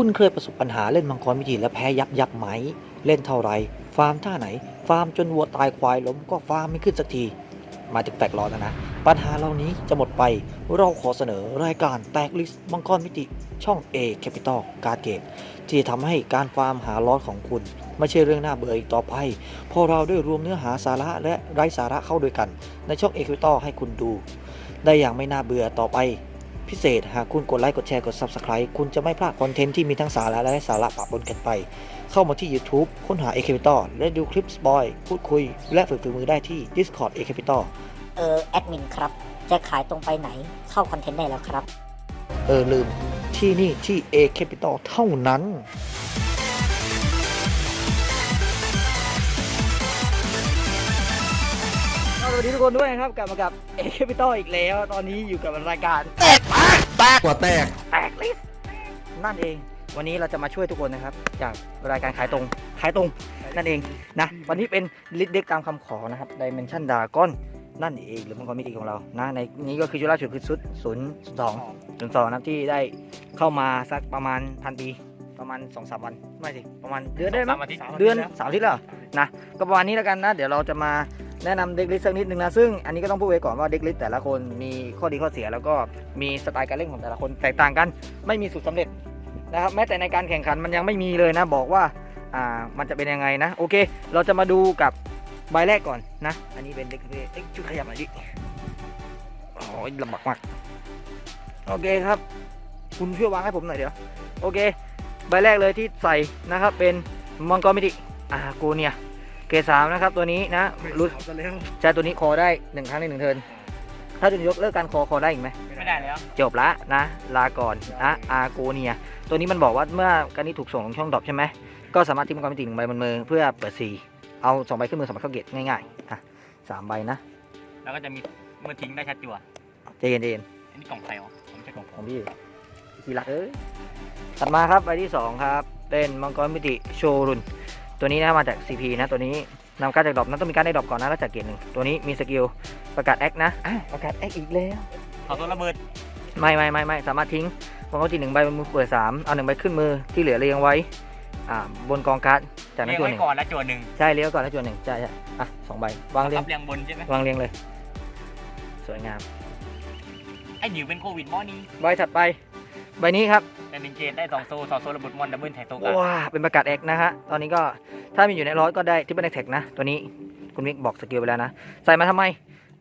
คุณเคยประสบปัญหาเล่นมังกรมิติและแพ้ยับยับไหม เล่นเท่าไร ฟาร์มท่าไหน ฟาร์มจนวัวตายควายล้มก็ฟาร์มไม่ขึ้นสักที มาถึงแตกร้อนแล้วนะ ปัญหาเหล่านี้จะหมดไป เราขอเสนอรายการแตกลิสต์มังกรมิติช่อง A Capital การเกมที่ทำให้การฟาร์มหาลอสของคุณ ไม่ใช่เรื่องน่าเบื่ออีกต่อไปเพราะเราได้รวมเนื้อหาสาระและไร้สาระเข้าด้วยกัน ในช่อง A Capital ให้คุณดู ได้อย่างไม่น่าเบื่อต่อไป พิเศษ หากคุณกดไลค์ กดแชร์ กด Subscribe คุณจะไม่พลาดคอนเทนต์ที่มีทั้งสาระและไร้สาระปะปนกันไป เข้ามาที่ YouTube ค้นหา A Capital และดูคลิปสปอยพูดคุย และฝึกฝีมือได้ที่ Discord A Capital เออแอดมินครับ จะขายตรงไปไหนเข้าคอนเทนต์ได้แล้วครับ เออลืมที่นี่ที่ A Capital เท่านั้นสวัสดีทุกคนด้วยนะครับกลับมากับเอเคปิตอลอีกแล้ว ตอนนี้อยู่กับรายการ แตกกว่าแตก แตกลิสต์นั่นเอง วันนี้เราจะมาช่วยทุกคนนะครับ จากรายการขายตรง ขายตรง นั่นเองนะ วันนี้เป็นลิสต์เด็กตามคำขอนะครับดิเมนชันดากอนนั่นเองหรือมังกรมิติของเรานะในนี้ก็คือจุฬาชุดคือชุดศูนย์สองศูนย์สองนะครับที่ได้เข้ามาสักประมาณพันปีประมาณ2อสวันไม่สิประมาณเดือนได้ไหมสามอาทิตย์เดือนสามอาทิตย์แล้วเหรอนะก็ประมาณนี้แล้วกันนะ เดี๋ยวเราจะมา แนะนำเด็กลิสต์สักนิดนึงนะซึ่งอันนี้ก็ต้องพูดไว้ก่อนว่าเด็กลิสต์แต่ละคนมีข้อดีข้อเสียแล้วก็มีสไตล์การเล่นของแต่ละคนแตกต่างกัน ไม่มีสูตรสำเร็จนะครับแม้แต่ในการแข่งขันมันยังไม่มีเลยนะบอกว่าอ่ามันจะเป็นยังไงนะโอเค เราจะมาดูกับใบแรกก่อนนะ อันนี้เป็นเด็กเด็กชุดขยับหน่อยดิโอ้ยลำบากมากโอเคครับ คุณช่วยวางให้ผมหน่อยเดี๋ยวโอเค ใบแรกเลยที่ใส่นะครับเป็นมังกรมิติอาโกเนีย เกรดสามนะครับตัวนี้นะรู้ใช้ตัวนี้คอได้หนึ่งครั้งในหนึ่งเทิร์นถ้าจะยกเลิกการคอคอได้อีกไหมไม่ได้แล้ว จบละนะ ลาก่อนนะอาโกเนีย ตัวนี้มันบอกว่าเมื่อการนี้ถูกส่งลงช่องดรอปใช่ไหมก็สามารถทิ้งมังกรมิติหนึ่งใบบนมือเพื่อเปิดสีเอาสองใบขึ้นมือสำหรับเข้าเกตง่ายๆอะสามใบนะ แล้วก็จะมีเมื่อทิ้งได้ชัดจั่วใจเย็นใจเย็นอันนี้กล่องใครอ๋อผมไม่ใช่กล่องผขอมงพี่ทีหลักเอ้ยถัดมาครับใบที่สองครับ เป็นมังกรมิติโชรุน ตัวนี้นะมาจาก CP นะตัวนี้นำการดจากดรอปนะต้องมีการได้ดรอปก่อนนะแล้วจากเกตหนึ่งตัวนี้มีสกิลประกาศแอคนะอะประกาศแอคอีกแล้วขอตัวระเบิดไม่ไม่ไม่ไม่สามารถทิ้งมังกรมิติหนึ่งใบบนมือเปิดสามเอาหนึ่งใบขึ้นมือที่เหลือเรียงไว้อ่าบนกองการ์ดจากนั้นเรียงตัวหไว้นึ่งก่อนแล้วจั่วหนึ่งใช่เลี้ยวก่อนแล้วจวนหนึ่งใช่ใช่อะสองใบวางเรียงรับเรียงบนใช่ไหมวางเรียงเลย สวยงาม ไอ้หนิวเป็นโควิดมอนี่ใบถัดไป ใบนี้ครับแต่ หนึ่งเกตได้สองโซสองโซระเบิดมอนดับเบิลแท็กโซกันว้าเป็นประกาศแอกนะฮะ ตอนนี้ก็ถ้ามีอยู่ในร้อยก็ได้ที่เป็นแท็กนะ ตัวนี้คุณมิกบอกสกิลไปแล้วนะ ใส่มาทำไม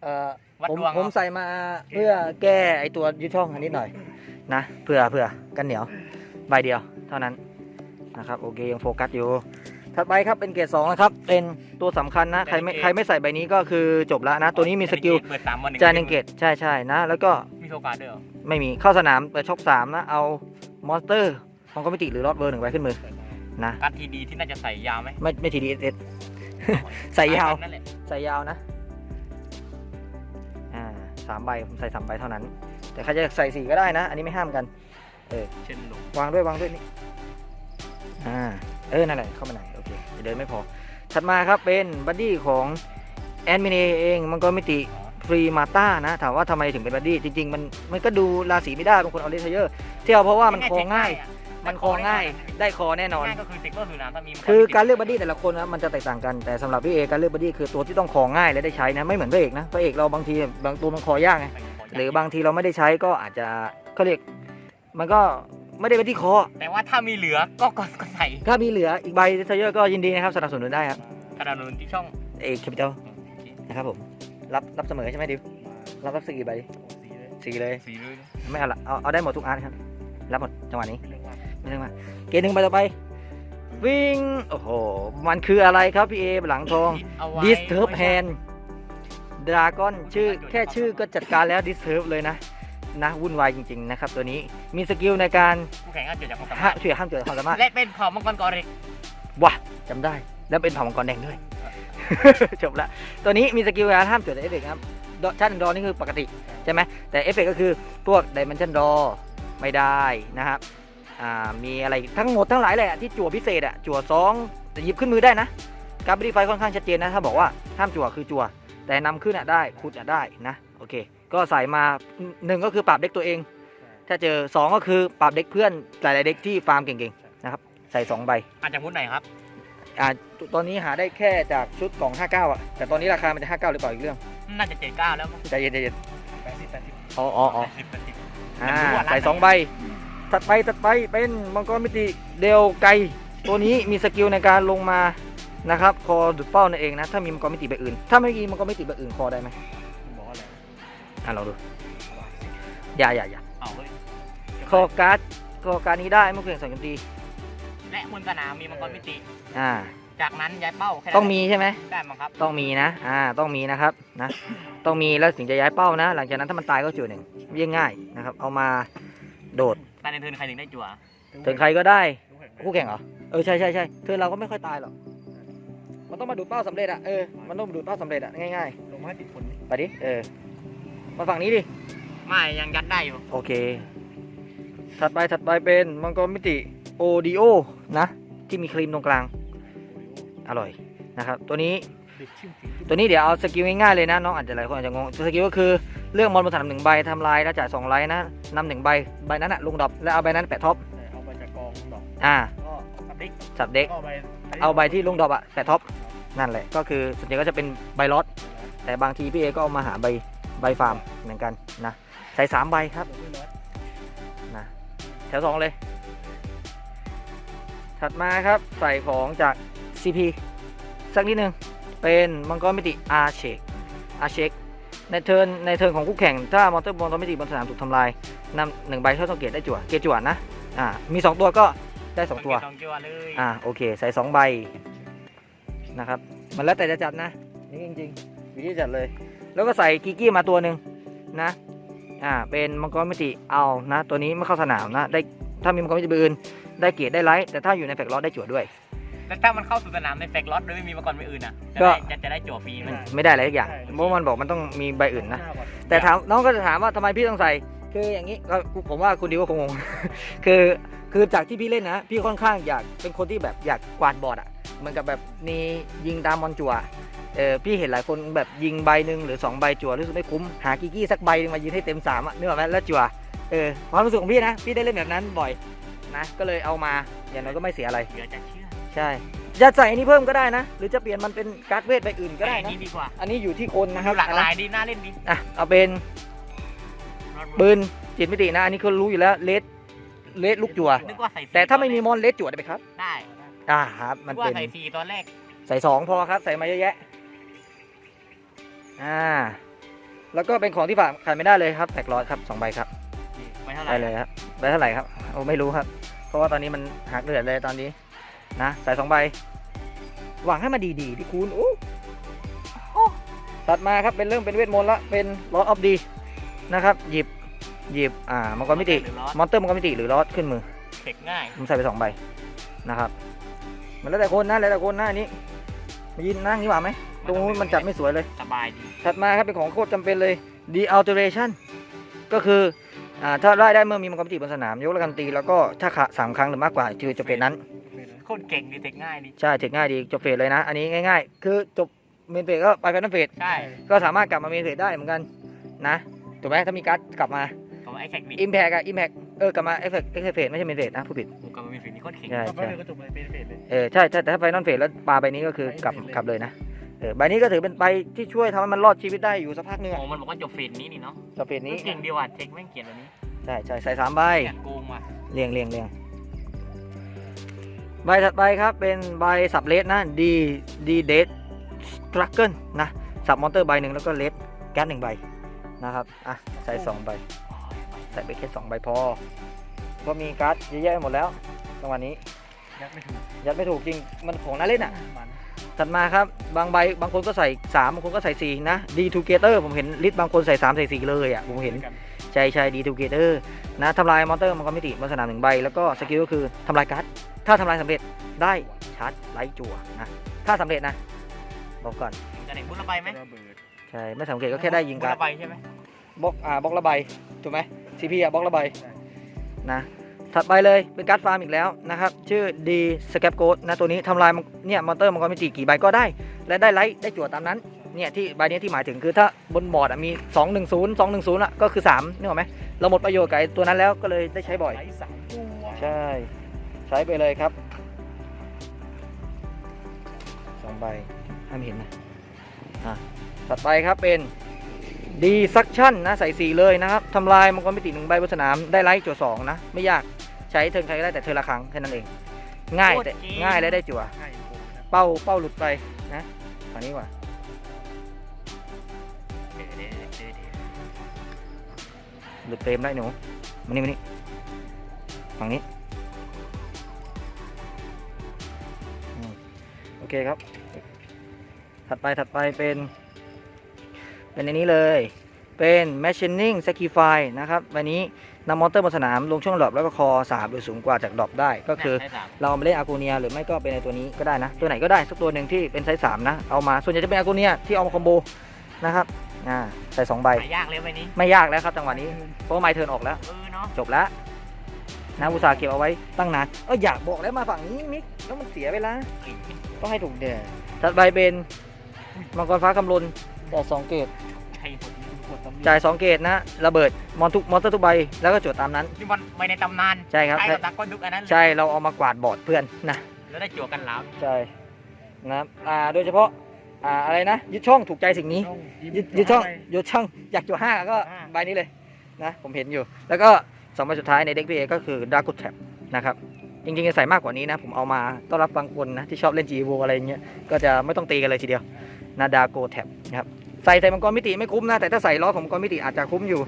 เอ่อวัดผมดวงผมเอาใส่มาเพื่อแก้ไอตัวยืดช่องอันนิดหน่อยนะเพื่อเพื่อกันเหนียวใบเดียวเท่านั้นนะครับโอเคยังโฟกัสอยู่ถัดไปครับเป็นเกรดสองนะครับเป็นตัวสำคัญนะใครไม่ใครไม่ใส่ใบนี้ก็คือจบแล้วนะ ตัวนี้มีสกิลเปิดสามวันหนึ่งจานหนึ่งเกตใช่ใช่นะ แล้วก็มีโซการ์ดด้วยเหรอไม่มีเข้าสนามเปิดช็อปสามนะเอา มอนสเตอร์มังกรมิติหรือรอดเบอร์หนึ่งไว้ขึ้นมือนะการ์ดทีดีที่น่าจะใส่ยาวไหมไม่ไม่ทีดีเอสใส่ยาวนั่นแหละใส่ยาวนะอ่าสามใบผมใส่สามใบเท่านั้น แต่ใครจะใส่สี่ก็ได้นะ อันนี้ไม่ห้ามกันเช่นลงวางด้วยวางด้วยนี่อ่าเออนั่นแหละเข้ามาหน่อยโอเคเดี๋ยวเดินไม่พอ ถัดมาครับเป็นบัดดี้ของแอนมินเองมังกรมิติ ฟรีมาต้านะ ถามว่าทำไมถึงเป็นบัดดี้จริง ๆ มันมันก็ดูราศีไม่ได้บางคนเอาเลเทเยอร์ที่เอาเพราะว่ามันคอง่าย มันคอง่าย ได้คอแน่นอน ง่ายก็คือเซ็กเกอร์คือน้ำถ้ามีมังคือการมิติเลือกบัดดี้แต่ละคนนะมันจะแตกต่างกันแต่สำหรับพี่เอการเลือกบัดดี้คือตัวที่ต้องคอง่ายและได้ใช้นะไม่เหมือนพระเอกนะพระเอกเราบางทีบางตัวมันคอยากไงหรือบางทีเราไม่ได้ใช้ก็อาจจะเขาเรียกมันก็ไม่ได้บัดดี้คอ แต่ว่าถ้ามีเหลือก็ก็ก็ใส่ถ้ามีเหลืออีกใบเทเยอร์ก็ยินดีนะครับสนับสนุนได้ครับกระดานนที่ช่องเอกแคปิตอลนะครับผม รับรับเสมอใช่ไหมดิวรับรับสกี่ใบสี่เลยสีเลยไม่เอาละเอาเอาได้หมดทุกอันครับรับหมดจังหวะนี้ไม่ต้องมาเกณฑ์หนึ่งใบต่อไป วิ่งโอ้โหมันคืออะไรครับพี่เอหลังทอง Disturb Hand ดราก้อนชื่อแค่ชื่อก็จัดการแล้ว Disturb เลยนะนะวุ่นวายจริง ๆ นะครับ ตัวนี้มีสกิลในการผู้แข่งก็เกิดจากความสาห้ามารถช่วยห้ามเกิดความสามารถและเป็นเผ่ามังกรกอริกว้าจำได้ แล้วเป็นเผ่ามังกรแดงด้วย จบละตัวนี้มีสกิลการห้ามเกิดเอฟเฟกต์ครับดอชาร์จดอนี่คือปกติใช่ไหมแต่เอฟเฟกต์ก็คือพวกดิเมนชันดอไม่ได้นะครับมีอะไรทั้งหมดทั้งหลายแหละที่จั่วพิเศษอะจั่วสองแต่หยิบขึ้นมือได้นะการบริไฟค่อนข้างชัดเจนนะถ้าบอกว่าห้ามจั่วคือจั่วแต่นำขึ้นอะได้ขุดอะได้นะโอเค ก็ใส่มาหนึ่งก็คือปรับเด็กตัวเอง ถ้าเจอสองก็คือปรับเด็กเพื่อนหลายๆเด็กที่ฟาร์มเก่งๆนะครับใส่สองใบอาจจะมุดไหนครับ อ่าตอนนี้หาได้แค่จากชุดกล่อง 59 อะ แต่ตอนนี้ราคามันจะ 59 หรือเปล่าอีกเรื่องน่าจะเจ็ดเก้าแล้วมั้งใจเย็นใจเย็นแปดสิบแปดสิบอ๋ออ๋ออ๋อแปดสิบแปดสิบ อ่ามันรู้ว่าร้านใส่ไหนสองใบถัดไปถัดไปเป็นมังกรมิติเดลไกตัวนี้มีสกิลในการลงมานะครับคอดุดเป้านั่นเองนะถ้ามีมังกรมิติใบอื่น ถ้าไม่มีมังกรมิติใบอื่นคอได้ไหมบอกว่าอะไรอะลองดูอย่าอย่าอย่า เอาเฮ้ยคอการ์ดคอการ์ดนี้ได้เมื่อเพียงสองโจมตี และบนสนามมีมังกรมิติ อ่า จากนั้นย้ายเป้าแค่นั้นต้องมีใช่ไหม ได้มั้งครับต้องมีนะ อ่า ต้องมีนะครับ นะ ต้องมีแล้วถึงจะย้ายเป้านะ หลังจากนั้นถ้ามันตายก็จุดหนึ่งเยี่ยงง่ายนะครับ เอามาโดดตายในเทิร์นใครถึงได้จั่วถึงใครก็ได้ คู่แข่งเหรอ เออ ใช่ใช่ใช่เธอเราก็ไม่ค่อยตายหรอก มันต้องมาดูดเป้าสำเร็จอะเออ มันต้องดูดเป้าสำเร็จอะง่ายลงมาให้ติดผลๆ ไปดิ เออ มาฝั่งนี้ดิ ไม่ยังยัดได้อยู่ โอเค ถัดไปถัดไปเป็นมังกรมิติ โอดิโอนะ ที่มีครีมตรงกลาง อร่อยนะครับ ตัวนี้ตัวนี้เดี๋ยวเอาสกิลง่ายๆเลยนะน้องอาจจะหลายคนอาจจะงงสกิลก็คือเลือกมอนบนสนามหนึ่งใบทำลายแล้วจ่ายสองไลท์นะนำหนึ่งใบใบนั้นอะลงดรอปแล้วเอาใบนั้นแปะท็อปเอาไปจากกองดอกอ่าก็สับดิกสับเด็กก็ไปเอาใบที่ลงดรอปอะแปะท็อปนั่นแหละก็คือส่วนใหญ่ก็จะเป็นใบลอตแต่บางทีพี่เอก็เอามาหาใบใบฟาร์มเหมือนกันนะใส่สามใบครับนะแถวสองเลย ถัดมาครับใส่ของจาก CP สักนิดนึง เป็นมังกรมิติอาเชกอาเชกในเทิร์นในเทิร์นของคู่แข่ง ถ้ามอนเตอร์บอลมิติบนสนามถูกทำลายนำหนึ่งใบเข้าสังเกตได้จั่วเกจจั่วนะอ่ามีสองตัวก็ได้สองตัวสองจั่วเลยอ่าโอเค ใส่สองใบนะครับมันแล้วแต่จะจัดนะนี่จริงๆวิธีจัดเลย แล้วก็ใส่กิกกี้มาตัวหนึ่งนะอ่าเป็นมังกรมิติเอานะ ตัวนี้ไม่เข้าสนามนะได้ถ้ามีมังกรมิติใบอื่น ได้เกียรติได้ไลท์แต่ถ้าอยู่ในแฟกลอตได้จั่วด้วย แล้วถ้ามันเข้าสู่สนามในแฟกล็อตโดยไม่มีมังกรใบอื่นอะจะก็ได้จะจะได้จั่วฟรีไหมไม่ได้อะไรทุกอย่างเพราะมันบอกมันต้องมีใบอื่นนะแต่ถามน้องก็จะถามว่าทำไมพี่ต้องใส่ คืออย่างนี้ก็ผมว่าคุณดิวก็คงงง คือคือจากที่พี่เล่นนะ พี่ค่อนข้างอยากเป็นคนที่แบบอยากกวาดบอร์ดอะเหมือนกับแบบมียิงตามมอนจัวเออพี่เห็นหลายคนแบบยิงใบหนึ่งหรือสองใบจั่วรู้สึกไม่คุ้มหากิกกี้สักใบหนึงมายิงให้เต็มสามอะนึกออกไหมแล้วจั่วเออความรู้สึกของพี่นะ พี่ได้เล่นแบบนั้นบ่อย นะ ก็เลยเอามาอย่างน้อยก็ไม่เสียอะไร เหลือจะเชื่อใช่จะใส่อันนี้เพิ่มก็ได้นะ หรือจะเปลี่ยนมันเป็นการ์ดเวทใบอื่นก็ได้แต่อันนะ นี่ดีกว่าอันนี้อยู่ที่คนนะครับหลากหลายดีน่าเล่นดีอะเอาเป็นปืนจิตมิตินะ อันนี้เขารู้อยู่แล้วเลสเลสลูกจั่วนึกว่าใส่สี่แต่ถ้าไม่มีมอนเลสจั่วได้ไหมครับ ได้อ่าครับนึมันกว่าเป็นใส่สี่ตอนแรก ใส่สองพอครับ ใส่มาเยอะแยะอ่า แล้วก็เป็นของที่ฝากขาดไม่ได้เลยครับแตกร้อยครับสองใบครับไปเท่าไหร่ได้เลยครับใบเท่าไหร่ครับโอ้ไม่รู้ครับ เพราะว่าตอนนี้มันหักเลือดเลยตอนนี้นะใส่สองใบหวังให้มันดีๆที่คุณโอ้โอ้ตัดมาครับเป็นเรื่องเป็นเวทมนต์ละเป็นลอ d ออฟดีนะครับ หยิบหยิบอ่ามังกรมิติหรือร้อนมอนเตอร์มังกรมิติหรือลอดขึ้นมือเทคง่ายผมใส่ไปสองใบนะครับ มันแล้วแต่คนนะแล้วแต่คนนะอันนี้มายืนนั่งนี่หว่าไหมตรงนู้นมันจัดไม่สวยเลย สบายดี ถัดมาครับเป็นของโคตรจำเป็นเลย dealteration ก็คือ อ่าถ้าได้ได้เมื่อมีมังกรมิติบนสนาม ยกระกันตีแล้วก็ถ้าขาสามครั้งหรือมากกว่าคือจบเฟสนั้นโคตรเก่งดีเทคง่ายดีใช่เทคง่ายดีจบเฟสเลยนะ อันนี้ง่าย ๆ คือจบเมนเฟสก็ไปแฟนตาเฟสใช่ก็สามารถกลับมาเมนเฟสได้เหมือนกันนะถูกไหมถ้ามีการ์ดกลับมากับไอ้แท็กบิด Impact อะ Impact เออกลับมาเอฟเฟกต์เอฟเฟสไม่ใช่เมนเฟสนะผู้ผิดกูกับมันมีฝีนี่โคตรเก่งใช่ก็ใช่ก็จบเลยเป็นเฟสเลยเออใช่ใช่แต่ถ้าไฟนอลเฟสแล้วปลาใบนี้ก็คือกลับกลับเลยนะ เออใบนี้ก็ถือเป็นใบที่ช่วยทำให้มันรอดชีวิตได้อยู่สักพักหนึงโอ้อะมันบอกว่าจบเฟสนี้นี่เนาะจบเฟสนี้เก่งดีว่ะเทคแม่งเขียนแบบนี้ใช่ใช่ใส่สามใบ เขียนโกงว่ะเรียงเรียงเรียงใบถัดไปครับเป็นใบสับเลสนะดีดีเดสสตรักเกิลนะสับมอนเตอร์ใบหนึ่งแล้วก็เลสแก๊สหนึ่งใบนะครับอะใส่สองใบใส่ไปแค่สองใบพอก็มีการ์ดเยอะแยะไปหมดแล้วจังหวะนี้ยัดไม่ถูกยัดไม่ถูกจริงมันของน่าเล่นอะมัน ถัดมาครับบางใบบางคนก็ใส่สามบางคนก็ใส่สี่นะดีทูเกเตอร์ผมเห็นลิสต์บางคนใส่สามใส่สี่เลยอะผมเห็นใช่ใช่ดีทูเกเตอร์นะทำลายมอนเตอร์มังกรมิติบนสนามหนึ่งใบ แล้วก็สกิลก็คือทำลายการ์ดถ้าทำลายสำเร็จได้ชาร์จไลท์จั่วนะถ้าสำเร็จนะบอกก่อนจะไหนบุญระบายไหมใช่ไม่สำเร็จก็แค่ได้ยิงการ์ดบุญระบายใช่ไหมบล็อกอ่าบล็อกระบายถูกไหมซีพีอะบล็อกระบายนะ ถัดไปเลยเป็นการ์ดฟาร์มอีกแล้วนะครับ ชื่อดีสแคปโกดนะตัวนี้ทำลายเนี่ยมอนเตอร์มังกรมิติกี่ใบก็ได้ และได้ไลท์ได้จั่วตามนั้นเนี่ยที่ใบนี้ที่หมายถึงคือถ้าบนบอร์ดอะมี 2 1 0 2 1 0อะก็คือ3นึกออกไหมเราหมดประโยชน์กับไอ้ตัวนั้นแล้วก็เลยได้ใช้บ่อยสามตัวใช่ใช้ไปเลยครับสองใบห้ามเห็นนะอะถัดไปครับเป็นดีซักชั่นนะใส่สีเลยนะครับทำลายมังกรมิติหนึ่งใบบนสนามได้ไลท์จั่วสองนะไม่ยาก ช้เทิร์นใครก็ได้แต่เธอละครั้งแค่นั้นเอง ง่ายแต่ง่ายและได้จั่ว ใช่โอ้โหเป้าเป้าหลุดไปนะฝั่งนี้ดีกว่า เดี๋ยวเดี๋ยวเดี๋ยวเดี๋ยวหลุดเต็มได้หนูมานี่มานี่ฝั่งนี้อืมโอเคครับ ถัดไปถัดไปเป็น เป็นในนี้เลย เป็น machining sacrifice นะครับ วันนี้ นำมอนเตอร์บนสนามลงช่วงดรอปแล้วก็คอสามหรือสูงกว่าจากดรอปได้ ก็คือใช่สามเราเอามาเล่นอากูเนียหรือไม่ก็เป็นในตัวนี้ก็ได้นะ ตัวไหนก็ได้สักตัวหนึ่งที่เป็นไซส์สามนะเอามาส่วนใหญ่จะเป็นอากูเนียที่เอามาคอมโบนะครับอ่าใส่สองใบหายากเลยใบนี้ไม่ยากแล้วครับจังหวะนี้เพราะว่าไมเทิร์นออกแล้ว เออเนาะจบแล้วนะอุตส่าห์เก็บเอาไว้ตั้งนานเอออยากบอกแล้วมาฝั่งนี้มิกแล้วมันเสียเวลาต้องให้ถูกเดือถัดไปเป็นมังกรฟ้าคำลนจ่ายสองเกตใครหมดหมดตำนาน จ่ายสองเกตนะ ระเบิดมอนทุกมอนเตอร์ทุกใบแล้วก็โจทย์ตามนั้นนี่มันไปในตำนานใช่ครับใช่ใช่กับดักก้อนดุกอันนั้นเลยใช่เราเอามากวาดบอร์ดเพื่อนนะ แล้วได้จั่วกันแล้วใช่นะครับอ่าโดยเฉพาะอ่าอะไรนะยึดช่องถูกใจสิ่งนี้ ยึดยึดช่องยึดช่องอยากจุดห้าก็ใบนี้เลยนะผมเห็นอยู่ แล้วก็สองใบสุดท้ายในเด็กพีเอก็คือดาร์ก t แท็บนะครับจริงๆจะใส่มากกว่านี้นะผมเอามาต้อนรับบางคนนะที่ชอบเล่น g ีโอะไรอย่างเงี้ยก็จะไม่ต้องตีกันเลยทีเดียวนะดาร์ก t แท็บนะครับ ใส่ใส่มังกรมิติไม่คุ้มนะแต่ถ้าใส่ล้อของมังกรมิติอาจจะคุ้มอยู่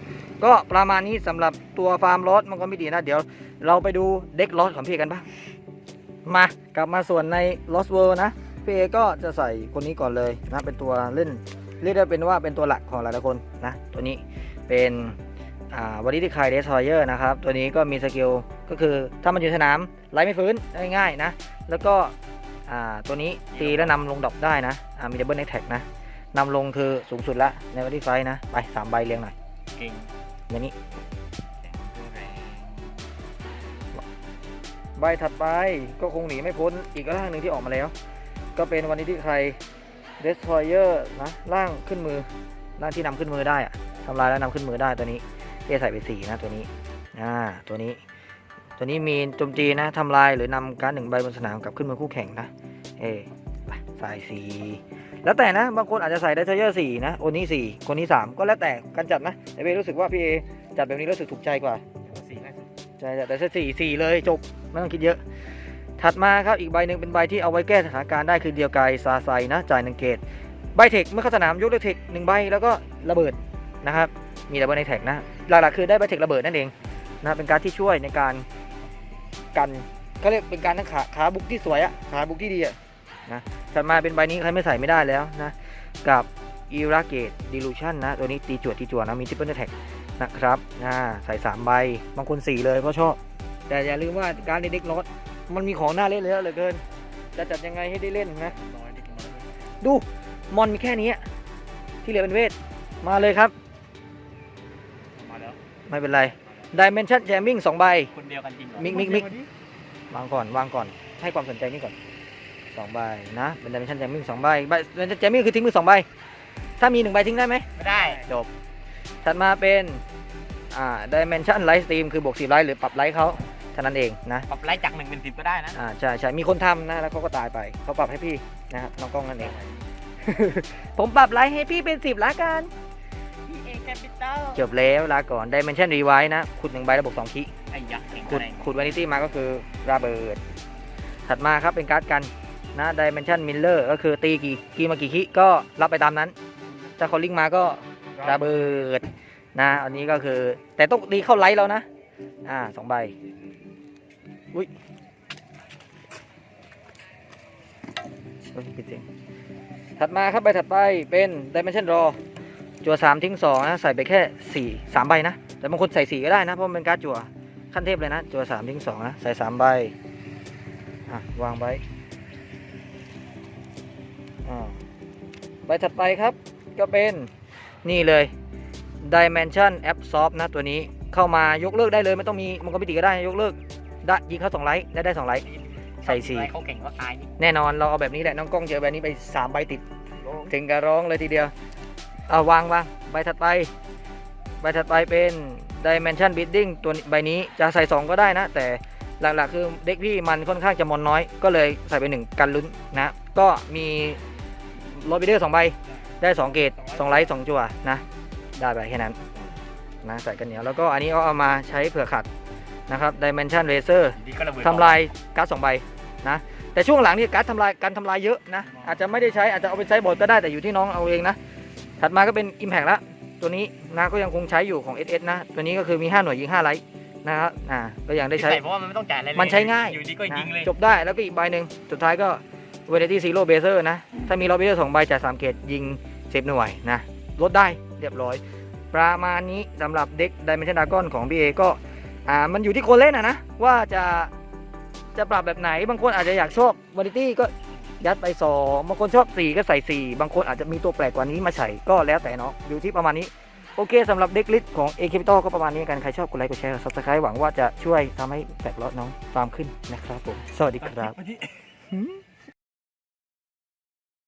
ก็ประมาณนี้สำหรับตัวฟาร์มล้อมังกรมิตินะเดี๋ยวเราไปดูเด็กล้อของพี่กันบ้างมากลับมาส่วนใน Lost World นะพี่เอก็จะใส่คนนี้ก่อนเลยนะเป็นตัวเล่นเรียกได้เป็นว่าเป็นตัวหลักของหลายๆคนนะตัวนี้เป็นอ่าวันนี้ที่คายเดสทอยเยอร์นะครับ ตัวนี้ก็มีสกิลก็คือถ้ามันอยู่สนามไล่ไม่ฟื้นง่ายๆนะ แล้วก็อ่าตัวนี้ตีแล้วนำลงดอปได้นะอ่ามีดับเบิลแท็กนะ นำลงคือสูงสุดละในวันที่ไฟนะ ไปสามใบเรียงหน่อยเก่งอย่างนี้แต่งตัวแรงใบถัดไปก็คงหนีไม่พ้นอีกร่างหนึ่งที่ออกมาแล้ว ก็เป็นวันนี้ที่ใคร Destroyer นะร่างขึ้นมือร่างที่นำขึ้นมือได้อะทำลายแล้วนำขึ้นมือได้ตัวนี้เอใส่ไปสี่นะตัวนี้อ่าตัวนี้ ตัวนี้มีโจมตีนะทำลายหรือนำการดหนึ่งใบบนสนามกลับขึ้นมือคู่แข่งนะเอไป ใส่สีแล้วแต่นะ บางคนอาจจะใส่ Destroyer สี่นะโอนี้สี่คนนี้สามก็แล้วแต่การจัดนะแต่เบรู้สึกว่าพี่เอจัดแบบนี้รู้สึกถูกใจกว่าสีง่ายสุดใช่แต่สี่สี่เลยจบไม่ต้องคิดเยอะ ถัดมาครับอีกใบหนึ่งเป็นใบที่เอาไว้แก้สถานการณ์ได้คือเดียวกายซาไซนะจ่ายหนึ่งเกตใบเทคเมื่อเข้าสนามยกเลิกเทคหนึ่งใบแล้วก็ระเบิดนะครับมีดับเบิลในเทคนะหลักๆคือได้ใบเทคระเบิดนั่นเองนะเป็นการดที่ช่วยในการกันเขาเรียกเป็นการทั้งขาขาบุกที่สวยอะขาบุกที่ดีอะ นะถัดมาเป็นใบนี้ใครไม่ใส่ไม่ได้แล้วนะกับอีราเกตดิลูชันนะตัวนี้ตีจวดตีจวดนะมีทิปเปิลแท็กนะครับอ่าใส่สามใบบางคนสี่เลยเพราะชอบ แต่อย่าลืมว่าการเด็กๆรถมันมีของน่าเล่นเยอะเหลือเกิน จะจัดยังไงให้ได้เล่นนะน้อยเด็กน้อยเลยดูมอนมีแค่นี้อะที่เหลือเป็นเวท มาเลยครับ มาแล้ว ไม่เป็นไร Dimension Jamming 2ใบ คนเดียวกันจริงเหรอมิกมิกมิกวางก่อนวางก่อนให้ความสนใจนี่ก่อน สองใบนะเป็น Dimension Jamming 2ใบใบ Dimension Jamming คือทิ้งมือ2ใบ ถ้ามี1ใบทิ้งได้ไหมไม่ได้ จบ ถัดมาเป็นอ่า Dimension Light Stream คือบวก10ไลท์หรือปรับไลท์เขาเท่านั้นเองนะปรับไล่จากหนึ่งเป็นสิบก็ได้นะอ่าใช่ใช่มีคนทำนะแล้วเขาก็ตายไปเขาปรับให้พี่นะครับน้องกล้องนั่นเอง ผมปรับไลท์ให้พี่เป็นสิบละกันพี่เอแคปิตอลจบแล้วลาก่อน Dimension Rewind นะขุดหนึ่งใบระบบสองคิไอ้ยักษ์เก่งขุดอะไรขุดวานิตี้มาก็คือระเบิด ถัดมาครับเป็นการ์ดกัน นะ Dimension Miller ก็คือตีกี่กี่มากี่คิก็รับไปตามนั้น ถ้าคอลลิงมาก็ระเบิดนะอันนี้ก็คือ แต่ต้องตีเข้าไลท์แล้วนะ อ่าสองใบอุ้ยโอ้ยผิดเสียงถัดมาครับใบถัดไปเป็น Dimension Draw จั่วสามทิ้งสองนะ ใส่ไปแค่สี่สามใบนะ แต่บางคนใส่สี่ก็ได้นะ เพราะมันเป็นการ์ดจั่วขั้นเทพเลยนะ จั่วสามทิ้งสองนะ ใส่สามใบ อะ วางไว้อ่า ใบถัดไปครับก็เป็นนี่เลย Dimension Absorb นะตัวนี้เข้ามายกเลิกได้เลยไม่ต้องมีมังกรมิติก็ได้ยกเลิกได้ยิงเข้าสองไลท์ได้ได้สองไลท์ใส่สี่เขาเก่งก็ตายนี่แน่นอนเราเอาแบบนี้แหละน้องกล้องเจอแบบนี้ไปสามใบติดถึงกับร้องเลยทีเดียวเอาวางวางใบถัดไป ใบถัดไปเป็น Dimension Bidding ตัวใบนี้จะใส่ 2 ก็ได้นะ แต่หลักๆคือเด็กพี่มันค่อนข้างจะมอนน้อย ก็เลยใส่ไป 1 กันลุ้นนะ ก็มี โรบิเดอร์สองใบ ได้2เกต2ไลท์2จั่วนะ ได้ไปแค่นั้นนะใส่กันเหนียวแล้วก็อันนี้ก็เอามาใช้เผื่อขัดนะครับ Dimension Laser ดีก็ระเบิดทำลายการ์ดสองใบนะ แต่ช่วงหลังนี่การ์ดทำลายการทำลายเยอะนะ อาจจะไม่ได้ใช้อาจจะเอาไปใช้บ่อยก็ได้แต่อยู่ที่น้องเอาเองนะ ถัดมาก็เป็น Impact ละตัวนี้นะก็ยังคงใช้อยู่ของ SS นะ ตัวนี้ก็คือมี 5 หน่วยยิง 5 ไลท์นะครับอ่าก็ยังได้ใช้ใส่เพราะว่ามันไม่ต้องจ่ายอะไรเลยมันใช้ง่ายอยู่ดีก็ยิงเลยนะจบได้แล้วก็อีกใบหนึ่งสุดท้ายก็ Variety Zero Baser นะ ถ้ามี Lobby สองใบจ่าย3เกตยิง10หน่วยนะ ลดได้เรียบร้อย ประมาณนี้สำหรับเด็ก Dimension Dragon ของ BA ก็อ่ามันอยู่ที่คนเล่นอะนะ ว่าจะจะปรับแบบไหนบางคนอาจจะอยากชอบ Variety ก็ยัดไปสองบางคนชอบ 4 ก็ใส่ 4 บางคนอาจจะมีตัวแปลกกว่านี้มาใส่ก็แล้วแต่เนาะอยู่ที่ประมาณนี้ โอเคสำหรับเด็กลิสต์ของ A Capital ก็ประมาณนี้กัน ใครชอบกดไลค์กดแชร์ Subscribe หวังว่าจะช่วยทำให้แตกลอดน้องตามขึ้นนะครับผม สวัสดีครับ